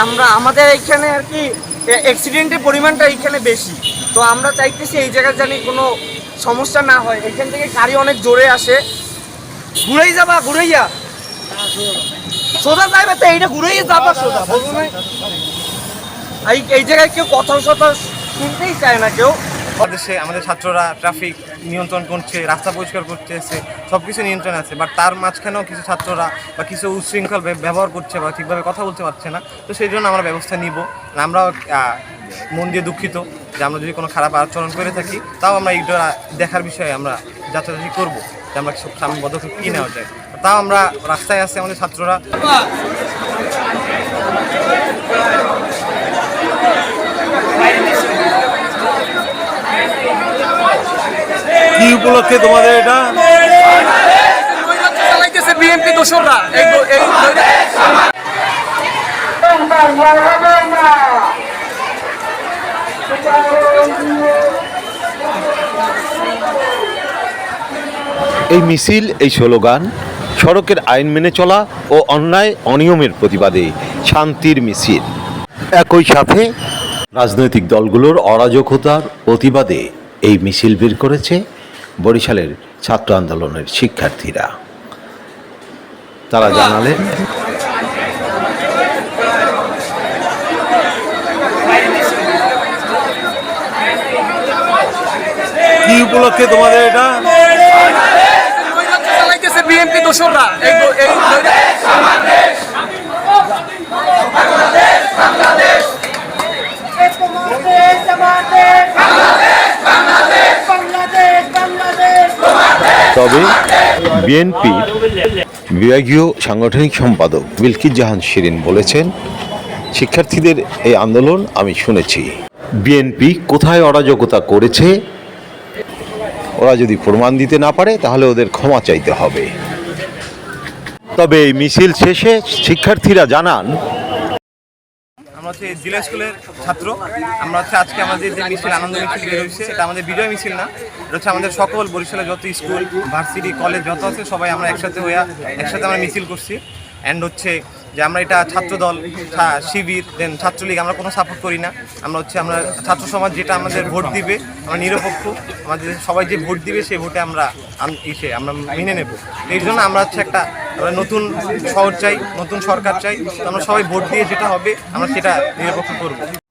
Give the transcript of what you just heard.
আমরা, আমাদের এখানে আর কি অ্যাক্সিডেন্টের পরিমাণটা এখানে বেশি। তো আমরা চাইতেছি এই জায়গায় জানি কোনো সমস্যা না হয়। এখান থেকে গাড়ি অনেক জোরে আসে। ঘুরেই যাবা ঘুরেইয়া সোজা যাইবে তো, এইটা ঘুরেই যাবা সোজা বলুন এই জায়গায় কেউ কথা সথা শুনতেই চায় না কেউ। দেশে আমাদের ছাত্ররা ট্রাফিক নিয়ন্ত্রণ করছে, রাস্তা পরিষ্কার করতেছে সব কিছু নিয়ন্ত্রণ আছে। বাট তার মাঝখানেও কিছু ছাত্ররা বা কিছু উচ্ছৃঙ্খল ব্যবহার করছে বা ঠিকভাবে কথা বলতে পারছে না। তো সেই জন্য আমরা ব্যবস্থা নিব। আমরাও মন দিয়ে দুঃখিত যে আমরা যদি কোনো খারাপ আচরণ করে থাকি, তাও আমরা এইটা দেখার বিষয়ে আমরা যাচাই করব যে আমরা সব সামনে পদক্ষেপ কী নেওয়া যায়। তাও আমরা রাস্তায় আছে আমাদের ছাত্ররা। কি উপলক্ষে তোমাদের এটা বিএনপি এই এই মিছিল এই স্লোগান সড়কের আইন মেনে চলা ও অন্যায় অনিয়মের প্রতিবাদে শান্তির মিছিল। একই সাথে রাজনৈতিক দলগুলোর অরাজকতার প্রতিবাদে এই মিছিল বের করেছে বরিশালের ছাত্র আন্দোলনের শিক্ষার্থীরা। তারা জানালেন কি উপলক্ষে তোমাদের এটা? বিএনপি এই তবে বিএনপির বিভাগীয় সাংগঠনিক সম্পাদক বিলকির জাহান শিরিন বলেছেন, শিক্ষার্থীদের এই আন্দোলন আমি শুনেছি। বিএনপি কোথায় অরাজকতা করেছে? ওরা যদি প্রমাণ দিতে না পারে, তাহলে ওদের ক্ষমা চাইতে হবে। তবে এই মিছিল শেষে শিক্ষার্থীরা জানান হচ্ছে জিলা স্কুলের ছাত্র। আমরা হচ্ছে আজকে আমাদের যে মিছিল, আনন্দ মিছিল বের হয়েছে, এটা আমাদের বিজয় মিছিল না। এটা হচ্ছে আমাদের সকল বরিশালে যত স্কুল, ভার্সিটি, কলেজ, যত আছে, সবাই আমরা একসাথে হইয়া একসাথে আমরা মিছিল করছি। অ্যান্ড হচ্ছে যে আমরা এটা ছাত্র দল ছা- শিবির দেন ছাত্রলীগ, আমরা কোনো সাপোর্ট করি না। আমরা হচ্ছে আমরা ছাত্র সমাজ যেটা আমাদের ভোট দিবে, আমরা নিরপেক্ষ। আমাদের সবাই যে ভোট দিবে সেই ভোটে আমরা ইসে, আমরা মেনে নেব। এই জন্য আমরা হচ্ছে একটা, আমরা নতুন শহর চাই, নতুন সরকার চাই। আমরা সবাই ভোট দিয়ে যেটা হবে, আমরা সেটা নিরপেক্ষ করব।